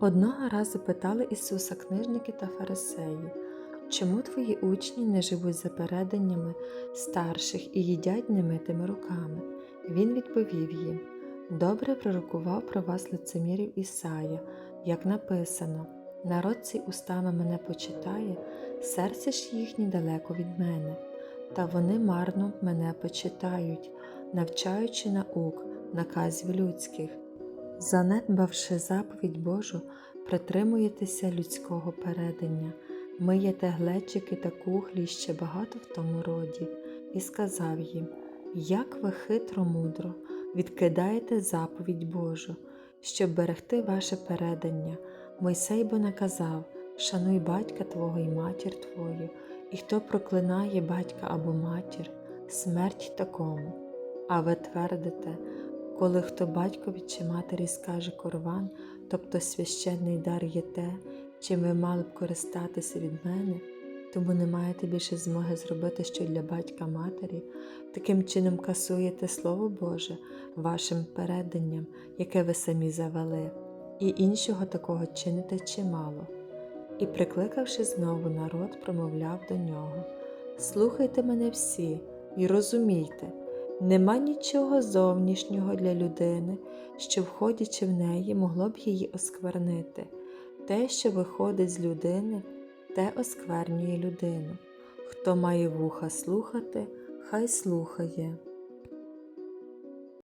Одного разу питали Ісуса книжники та фарисеї, чому твої учні не живуть за переданнями старших і їдять немитими руками? Він відповів їм: Добре пророкував про вас лицемірів Ісая, як написано: народ цей устами мене почитає, серце ж їхнє далеко від мене, та вони марно мене почитають, навчаючи наук, наказів людських. Занедбавши заповідь Божу, притримуєтеся людського передання, миєте глечики та кухлі ще багато в тому роді, і сказав їм: Як ви хитро мудро відкидаєте заповідь Божу, щоб берегти ваше передання. Мойсей бо наказав: Шануй батька твого і матір твою, і хто проклинає батька або матір, смерть такому. А ви твердите, коли хто батькові чи матері скаже корван, тобто священний дар є те, чим ви мали б користатися від мене, тому не маєте більше змоги зробити що для батька матері, таким чином касуєте Слово Боже вашим переданням, яке ви самі завели, і іншого такого чините чимало. І, прикликавши знову народ, промовляв до нього Слухайте мене всі і розумійте. Нема нічого зовнішнього для людини, що, входячи в неї, могло б її осквернити. Те, що виходить з людини, те осквернює людину. Хто має вуха слухати, хай слухає.